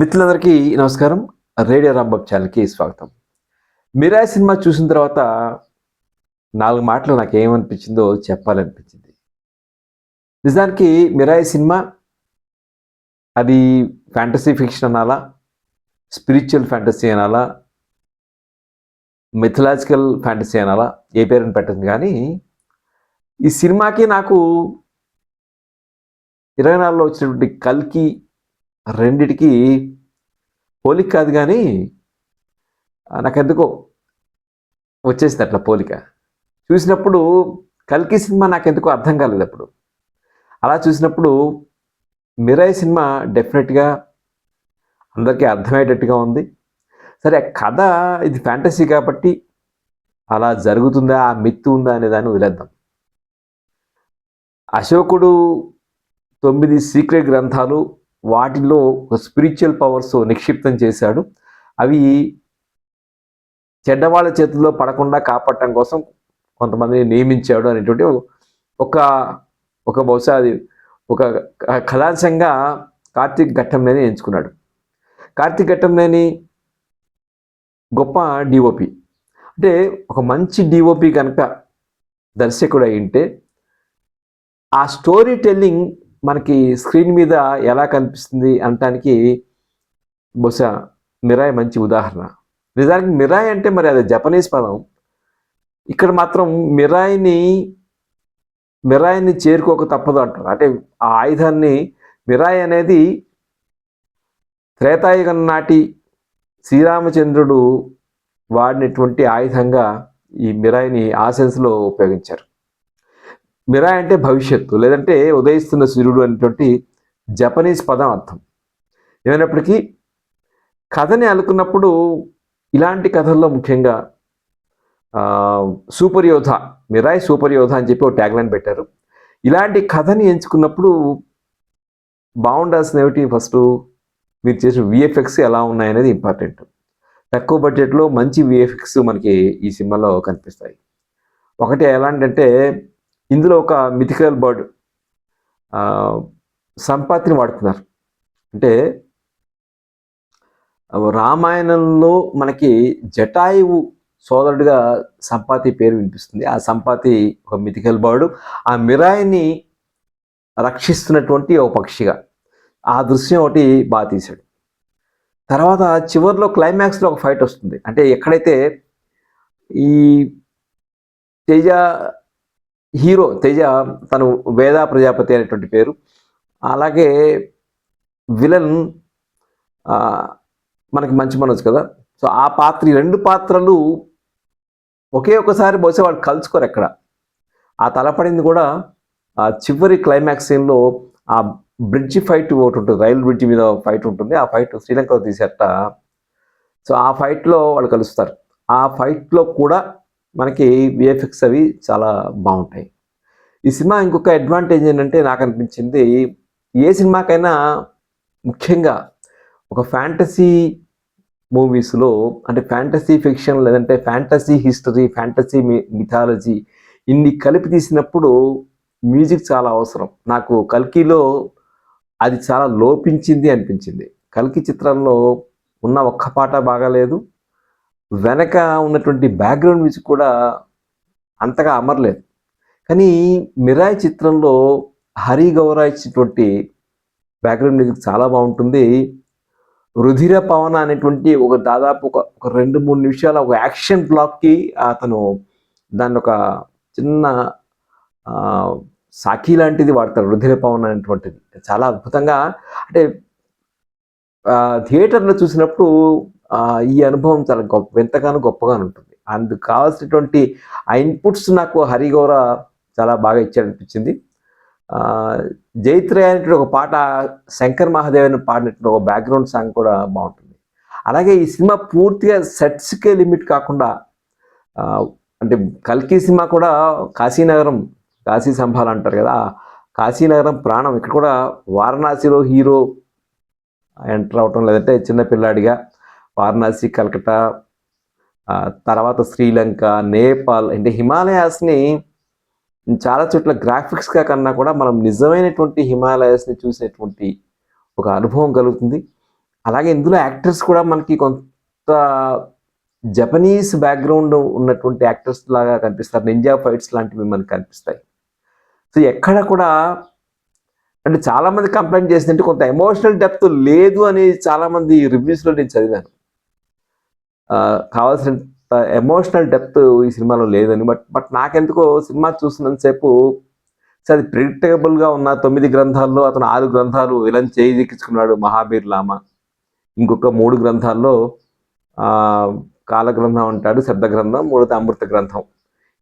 మిత్రులందరికీ నమస్కారం. రేడియో రాంబాబ్ ఛానల్కి స్వాగతం. మిరాయి సినిమా చూసిన తర్వాత నాలుగు మాటలు నాకు ఏమనిపించిందో చెప్పాలనిపించింది. నిజానికి మిరాయి సినిమా అది ఫ్యాంటసీ ఫిక్షన్ అనాలా స్పిరిచువల్ ఫ్యాంటసీ అనాలా మిథలాజికల్ ఫ్యాంటసీ అనాలా ఏ పేరుని పెట్టింది కానీ ఈ సినిమాకి నాకు ఇరవై నాలుగులో వచ్చినటువంటి కల్కి రెండిటికి పోలిక కాదు కానీ నాకెందుకో వచ్చేసింది అట్లా పోలిక. చూసినప్పుడు కల్కి సినిమా నాకెందుకో అర్థం కాలేదు అప్పుడు. అలా చూసినప్పుడు మిరాయి సినిమా డెఫినెట్గా అందరికీ అర్థమయ్యేటట్టుగా ఉంది. సరే కథ ఇది ఫ్యాంటసీ కాబట్టి అలా జరుగుతుందా ఆ మిత్తు ఉందా అనే దాన్ని వదిలేద్దాం. అశోకుడు తొమ్మిది సీక్రెట్ గ్రంథాలు వాటిలో స్పిరిచువల్ పవర్స్ నిక్షిప్తం చేశాడు. అవి చెడ్డవాళ్ళ చేతుల్లో పడకుండా కాపాడటం కోసం కొంతమందిని నియమించాడు అనేటువంటి ఒక ఒక బహుశా అది ఒక క- కథాంశంగా కార్తీక్ ఘట్టంనేని ఎంచుకున్నాడు. కార్తీక్ ఘట్టంనేని గొప్ప డిఓపి అంటే ఒక మంచి డిఓపి కనుక దర్శకుడు అయింటే ఆ స్టోరీ టెల్లింగ్ మనకి స్క్రీన్ మీద ఎలా కనిపిస్తుంది అనటానికి బహుశా మిరాయ్ మంచి ఉదాహరణ. నిజానికి మిరాయ్ అంటే మరి అది జపనీస్ పదం. ఇక్కడ మాత్రం మిరాయిని మిరాయిని చేరుకోక తప్పదు అంటారు. అంటే ఆ ఆయుధాన్ని మిరాయి అనేది త్రేతాయుగం నాటి శ్రీరామచంద్రుడు వాడినటువంటి ఆయుధంగా ఈ మిరాయిని ఆ సెన్స్లో ఉపయోగించారు. మిరాయ్ అంటే భవిష్యత్తు లేదంటే ఉదయిస్తున్న సూర్యుడు అనేటువంటి జపనీస్ పదం అర్థం. ఏమైనప్పటికీ కథని అనుకున్నప్పుడు ఇలాంటి కథల్లో ముఖ్యంగా సూపర్ యోధ మిరాయ్ సూపర్ యోధ అని చెప్పి ఒక ట్యాగ్లైన్ పెట్టారు. ఇలాంటి కథని ఎంచుకున్నప్పుడు బాగుండాల్సిన ఏమిటి? ఫస్ట్ మీరు చేసిన విఎఫ్ఎక్స్ ఎలా ఉన్నాయనేది ఇంపార్టెంట్. తక్కువ బడ్జెట్లో మంచి విఎఫ్ఎక్స్ మనకి ఈ సినిమాలో కనిపిస్తాయి. ఒకటి ఎలాంటంటే ఇందులో ఒక మిథికల్ బర్డ్ సంపాతిని వాడుతున్నారు. అంటే రామాయణంలో మనకి జటాయువు సోదరుడిగా సంపాతి పేరు వినిపిస్తుంది. ఆ సంపాతి ఒక మిథికల్ బర్డు ఆ మిరాయిని రక్షిస్తున్నటువంటి ఒక పక్షిగా. ఆ దృశ్యం ఒకటి బాగా తీశాడు. తర్వాత చివరిలో క్లైమాక్స్లో ఒక ఫైట్ వస్తుంది. అంటే ఎక్కడైతే ఈ తేజ హీరో తేజ తను వేద ప్రజాపతి అనేటువంటి పేరు. అలాగే విలన్ మనకి మంచి మనోజ్ కదా. సో ఆ పాత్ర ఈ రెండు పాత్రలు ఒకే ఒకసారి బహుశా వాళ్ళు కలుసుకోరు ఎక్కడ. ఆ తలపడింది కూడా ఆ చివరి క్లైమాక్స్ సీన్లో ఆ బ్రిడ్జ్ ఫైట్ ఒకటి ఉంటుంది రైలు బ్రిడ్జి మీద ఫైట్ ఉంటుంది. ఆ ఫైట్ శ్రీలంకలో తీసేట. సో ఆ ఫైట్లో వాళ్ళు కలుస్తారు. ఆ ఫైట్లో కూడా మనకి విఎఫ్ఎక్స్ అవి చాలా బాగుంటాయి. ఈ సినిమా ఇంకొక అడ్వాంటేజ్ ఏంటంటే నాకు అనిపించింది ఏ సినిమాకైనా ముఖ్యంగా ఒక ఫ్యాంటసీ మూవీస్లో అంటే ఫ్యాంటసీ ఫిక్షన్ లేదంటే ఫ్యాంటసీ హిస్టరీ ఫ్యాంటసీ మిథాలజీ ఇన్ని కలిపి తీసినప్పుడు మ్యూజిక్ చాలా అవసరం. నాకు కల్కిలో అది చాలా లోపించింది అనిపించింది. కల్కి చిత్రంలో ఉన్న ఒక్క పాట బాగాలేదు. వెనక ఉన్నటువంటి బ్యాక్గ్రౌండ్ మ్యూజిక్ కూడా అంతగా అమరలేదు. కానీ మిరాయ్ చిత్రంలో హరి గౌరా ఇచ్చినటువంటి బ్యాక్గ్రౌండ్ మ్యూజిక్ చాలా బాగుంటుంది. రుధిర పవన అనేటువంటి ఒక దాదాపు ఒక ఒక రెండు మూడు నిమిషాల ఒక యాక్షన్ బ్లాక్కి అతను దాన్ని ఒక చిన్న సాఖీ లాంటిది వాడతారు రుధిర పవన్ అనేటువంటిది. చాలా అద్భుతంగా అంటే థియేటర్లో చూసినప్పుడు ఈ అనుభవం చాలా గొప్ప ఎంతగానో గొప్పగా ఉంటుంది అందుకు కావాల్సినటువంటి ఆ ఇన్పుట్స్ నాకు హరిగౌర చాలా బాగా ఇచ్చాడనిపించింది. జైత్రయ అనేటువంటి ఒక పాట శంకర్ మహాదేవన్ పాడినటువంటి ఒక బ్యాక్గ్రౌండ్ సాంగ్ కూడా బాగుంటుంది. అలాగే ఈ సినిమా పూర్తిగా సెట్స్కే లిమిట్ కాకుండా అంటే కల్కి సినిమా కూడా కాశీనగరం కాశీ సంభాలు అంటారు కదా కాశీనగరం ప్రాణం. ఇక్కడ కూడా వారణాసిలో హీరో ఎంటర్ అవటం లేదంటే చిన్న పిల్లాడిగా వారణాసి కలకటా తర్వాత శ్రీలంక నేపాల్ అంటే హిమాలయాస్ని చాలా చోట్ల గ్రాఫిక్స్గా కన్నా కూడా మనం నిజమైనటువంటి హిమాలయాస్ని చూసేటువంటి ఒక అనుభవం కలుగుతుంది. అలాగే ఇందులో యాక్టర్స్ కూడా మనకి కొంత జపనీస్ బ్యాక్గ్రౌండ్ ఉన్నటువంటి యాక్టర్స్ లాగా కనిపిస్తారు. నింజా ఫైట్స్ లాంటివి మనకి కనిపిస్తాయి. సో ఎక్కడ కూడా అంటే చాలామంది కంప్లైంట్ చేసిందంటే కొంత ఎమోషనల్ డెప్త్ లేదు అని చాలామంది రివ్యూస్లో నేను చదివాను. కావాల్సినంత ఎమోషనల్ డెప్త్ ఈ సినిమాలో లేదని. బట్ బట్ నాకెందుకో సినిమా చూసినంతసేపు సో అది ప్రిడిక్టబుల్గా ఉన్న తొమ్మిది గ్రంథాల్లో అతను ఆరు గ్రంథాలు విలన్ చేయి దిక్కించుకున్నాడు మహాబీర్ లామా. ఇంకొక మూడు గ్రంథాల్లో కాలగ్రంథం కాల గ్రంథం అంటాడు శబ్ద గ్రంథం మూడోది అమృత గ్రంథం.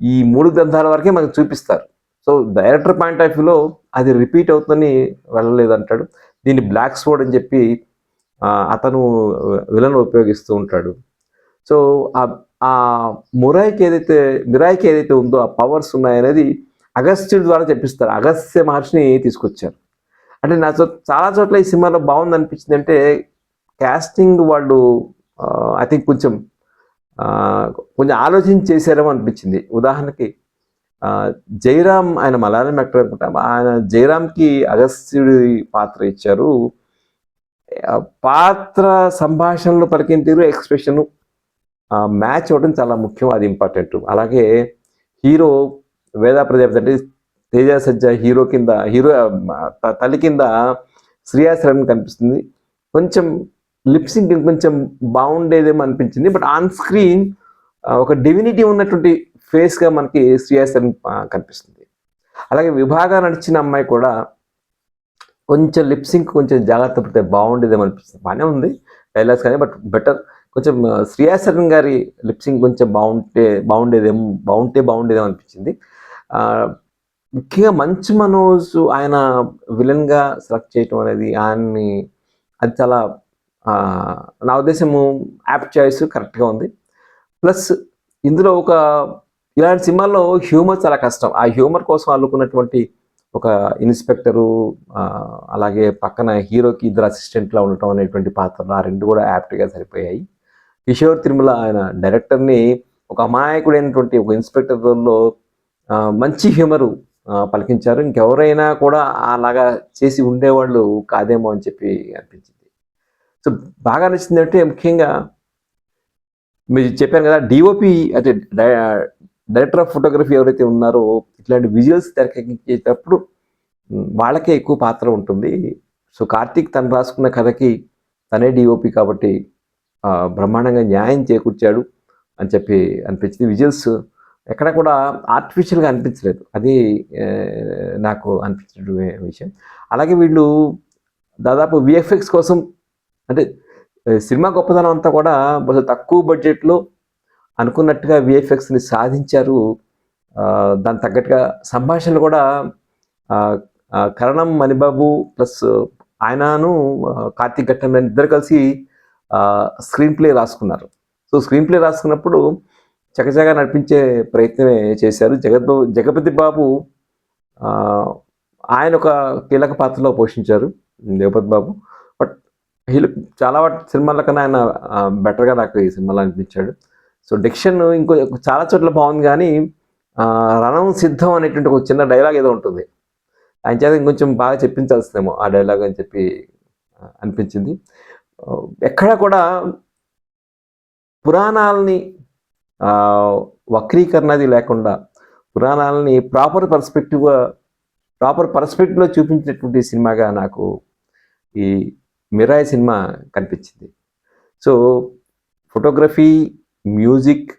ఈ మూడు గ్రంథాల వరకే మనకు చూపిస్తారు. సో డైరెక్టర్ పాయింట్ ఆఫ్ వ్యూలో అది రిపీట్ అవుతుందని వెళ్ళలేదంటాడు. దీన్ని బ్లాక్ స్వోర్డ్ అని చెప్పి అతను విలన్ ఉపయోగిస్తూ ఉంటాడు. సో ఆ- మురాయికి ఏదైతే మిరాయికి ఏదైతే ఉందో ఆ పవర్స్ ఉన్నాయనేది అగస్త్యుడి ద్వారా చెప్పిస్తారు. అగస్త్య మహర్షిని తీసుకొచ్చారు. అంటే నా చో చాలా చోట్ల ఈ సినిమాలో బాగుంది అనిపించింది అంటే క్యాస్టింగ్ వాళ్ళు ఐ థింక్ కొంచెం కొంచెం ఆలోచించి చేశారేమో అనిపించింది. ఉదాహరణకి జయరామ్ ఆయన మలయాళం యాక్టర్ అనుకుంటా ఆయన జయరామ్కి అగస్త్యుడి పాత్ర ఇచ్చారు. పాత్ర సంభాషణలు పలికిన తీరు ఎక్స్ప్రెషను మ్యాచ్ అవ్వడం చాలా ముఖ్యం అది ఇంపార్టెంట్ అలాగే హీరో వేదా ప్రజాపతి అంటే తేజ సజ్జ హీరో కింద హీరో త- తల్లి కింద శ్రేయాశ్రమ్ కనిపిస్తుంది. కొంచెం లిప్సింగ్ కొంచెం బాగుండేదేమో అనిపించింది. బట్ ఆన్ స్క్రీన్ ఒక డివినిటీ ఉన్నటువంటి ఫేస్గా మనకి శ్రేయాశ్రమ్ కనిపిస్తుంది. అలాగే విభాగా నడిచిన అమ్మాయి కూడా కొంచెం లిప్సింగ్ కొంచెం జాగ్రత్త పడితే బాగుండేదేమో అనిపిస్తుంది. బాగానే ఉంది. డైలాగ్స్ కానీ బట్ బెటర్ కొంచెం ఆ, గారి లిప్సింగ్ కొంచెం బాగుంటే బాగుండేదేమో బాగుంటే బాగుండేదేమో అనిపించింది. ముఖ్యంగా మంచు మనోజ్ ఆయన విలన్గా సెలెక్ట్ చేయటం అనేది ఆయన్ని అది చాలా నా ఉద్దేశము యాప్ చాయిస్ కరెక్ట్గా ఉంది. ప్లస్ ఇందులో ఒక ఇలాంటి సినిమాల్లో హ్యూమర్ చాలా కష్టం. ఆ హ్యూమర్ కోసం అల్లుకున్నటువంటి ఒక ఇన్స్పెక్టరు అలాగే పక్కన హీరోకి ఇద్దరు అసిస్టెంట్లా ఉండటం అనేటువంటి పాత్రలు ఆ రెండు కూడా యాప్ట్గా సరిపోయాయి. కిషోర్ తిరుమల ఆయన డైరెక్టర్ని ఒక అమాయకుడైనటువంటి ఒక ఇన్స్పెక్టర్ మంచి హ్యూమరు పలికించారు. ఇంకెవరైనా కూడా అలాగా చేసి ఉండేవాళ్ళు కాదేమో అని చెప్పి అనిపించింది. సో బాగా నచ్చింది అంటే ముఖ్యంగా మీరు చెప్పాను కదా డిఓపి అంటే డై- డైరెక్టర్ ఆఫ్ ఫోటోగ్రఫీ ఎవరైతే ఉన్నారో ఇట్లాంటి విజువల్స్ తెరకెక్కించేటప్పుడు వాళ్ళకే ఎక్కువ పాత్ర ఉంటుంది. సో కార్తీక్ తను రాసుకున్న కథకి తనే డిఓపి కాబట్టి బ్రహ్మాండంగా న్యాయం చేకూర్చాడు అని చెప్పి అనిపించింది. విజువల్స్ ఎక్కడ కూడా ఆర్టిఫిషియల్గా అనిపించలేదు. అది నాకు అనిపించిన విషయం. అలాగే వీళ్ళు దాదాపు విఎఫ్ఎక్స్ కోసం అంటే సినిమా గొప్పదనం అంతా కూడా బహుశా తక్కువ బడ్జెట్లో అనుకున్నట్టుగా విఎఫ్ఎక్స్ని సాధించారు. దాని దానికి తగ్గట్టుగా సంభాషణలు కూడా కరణం మణిబాబు ప్లస్ ఆయనను కార్తీక్ ఘట్టం ఇద్దరు కలిసి స్క్రీన్ ప్లే రాసుకున్నారు. సో స్క్రీన్ ప్లే రాసుకున్నప్పుడు చకచగా నడిపించే ప్రయత్నమే చేశారు. జగత్ జగపతి బాబు ఆయన ఒక కీలక పాత్రలో పోషించారు జగపతి బాబు. బట్ హీలో చాలా సినిమాల కన్నా ఆయన బెటర్గా నాకు ఈ సినిమాలో అనిపించాడు. సో డిక్షన్ ఇంకో చాలా చోట్ల బాగుంది కానీ రణం సిద్ధం అనేటువంటి ఒక చిన్న డైలాగ్ ఏదో ఉంటుంది. ఆయన చేత ఇంకొంచెం బాగా చెప్పించాల్సిందేమో ఆ డైలాగ్ అని చెప్పి అనిపించింది. ఎక్కడ కూడా పురాణాలని వక్రీకరణది లేకుండా పురాణాలని ప్రాపర్ పర్స్పెక్టివ్గా ప్రాపర్ పర్స్పెక్టివ్లో చూపించినటువంటి సినిమాగా నాకు ఈ మిరాయ్ సినిమా కనిపించింది. సో ఫోటోగ్రఫీ మ్యూజిక్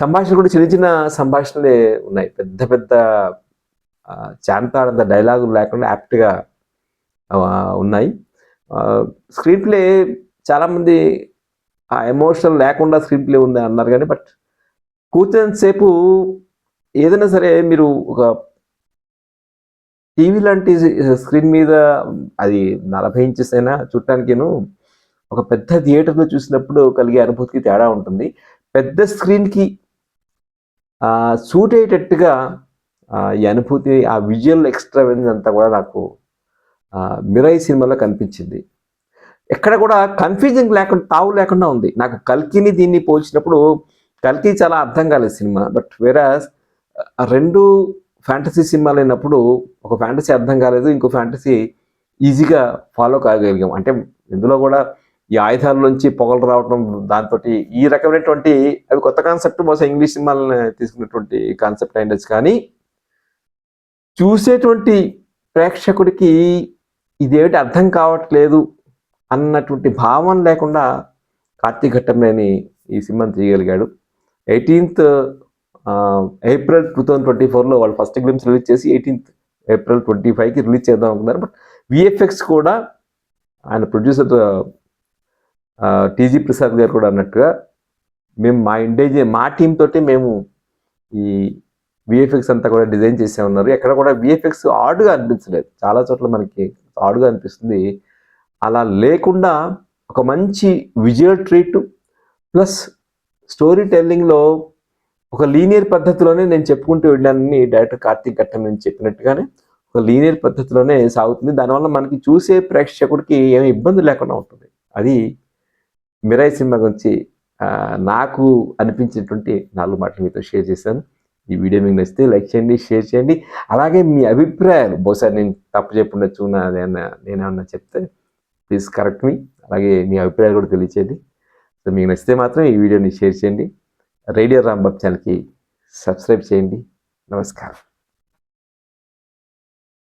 సంభాషణ కూడా చిన్న చిన్న సంభాషణలే ఉన్నాయి. పెద్ద పెద్ద చాంతాడంత డైలాగులు లేకుండా యాప్ట్గా ఉన్నాయి. స్క్రీన్ ప్లే చాలామంది ఆ ఎమోషన్ లేకుండా స్క్రీన్ ప్లే ఉంది అన్నారు కానీ బట్ కూర్చున్నంతసేపు ఏదైనా సరే మీరు ఒక టీవీ లాంటి స్క్రీన్ మీద అది నలభై ఇంచెస్ అయినా చూడటానికిను ఒక పెద్ద థియేటర్లో చూసినప్పుడు కలిగే అనుభూతికి తేడా ఉంటుంది. పెద్ద స్క్రీన్కి సూట్ అయ్యేటట్టుగా ఈ అనుభూతి ఆ విజువల్ ఎక్స్ట్రావెన్స్ అంతా కూడా నాకు మిరాయి సినిమాలో కనిపించింది. ఎక్కడ కూడా కన్ఫ్యూజింగ్ లేకుండా తావు లేకుండా ఉంది. నాకు కల్కిని దీన్ని పోల్చినప్పుడు కల్కి చాలా అర్థం కాలేదు సినిమా. బట్ వేరాస్ రెండు ఫ్యాంటసీ సినిమాలు అయినప్పుడు ఒక ఫ్యాంటసీ అర్థం కాలేదు ఇంకో ఫ్యాంటసీ ఈజీగా ఫాలో కాగలిగాం. అంటే ఇందులో కూడా ఈ ఆయుధాల నుంచి పొగలు రావడం దాంతో ఈ రకమైనటువంటి అవి కొత్త కాన్సెప్ట్ బహుశా ఇంగ్లీష్ సినిమాలను తీసుకున్నటువంటి కాన్సెప్ట్ అయిండొచ్చు కానీ చూసేటువంటి ప్రేక్షకుడికి ఇదేమిటి అర్థం కావట్లేదు అన్నటువంటి భావం లేకుండా కార్తీక్ ఘట్టంనేని ఈ సినిమాని తీయగలిగాడు. Eighteenth April two thousand twenty ఫోర్లో వాళ్ళు ఫస్ట్ గ్లిమ్స్ రిలీజ్ చేసి ఎయిటీన్త్ ఏప్రిల్ ట్వంటీ ఫైవ్కి రిలీజ్ చేద్దాం అనుకున్నారు. బట్ విఎఫ్ఎక్స్ కూడా ఆయన ప్రొడ్యూసర్ టీజీ ప్రసాద్ గారు కూడా అన్నట్టుగా మేము మా ఇండేజ్ మా టీం తోటి మేము ఈ విఎఫ్ఎక్స్ అంతా కూడా డిజైన్ చేసే ఉన్నారు. ఎక్కడ కూడా విఎఫ్ఎక్స్ ఆడుగా అనిపించలేదు. చాలా చోట్ల మనకి ఆడుగా అనిపిస్తుంది. అలా లేకుండా ఒక మంచి విజువల్ ట్రీట్ ప్లస్ స్టోరీ టెల్లింగ్లో ఒక లీనియర్ పద్ధతిలోనే నేను చెప్పుకుంటూ వెళ్ళానని డైరెక్టర్ కార్తీక్ ఘట్టం నేను చెప్పినట్టుగానే ఒక లీనియర్ పద్ధతిలోనే సాగుతుంది. దానివల్ల మనకి చూసే ప్రేక్షకుడికి ఏమి ఇబ్బంది లేకుండా ఉంటుంది. అది మిరాయి సినిమా గురించి నాకు అనిపించినటువంటి నాలుగు మాటలు మీతో షేర్ చేశాను. ఈ వీడియో మీకు నచ్చితే లైక్ చేయండి షేర్ చేయండి. అలాగే మీ అభిప్రాయాలు బహుశా నేను తప్పు చెప్పుండొచ్చు నాదేమన్నా నేనేమన్నా చెప్తే ప్లీజ్ కరెక్ట్ మీ అలాగే మీ అభిప్రాయాలు కూడా తెలియచేయండి. సో మీకు నచ్చితే మాత్రం ఈ వీడియోని షేర్ చేయండి. రేడియో రాంబాబు ఛానల్కి సబ్స్క్రైబ్ చేయండి. నమస్కారం.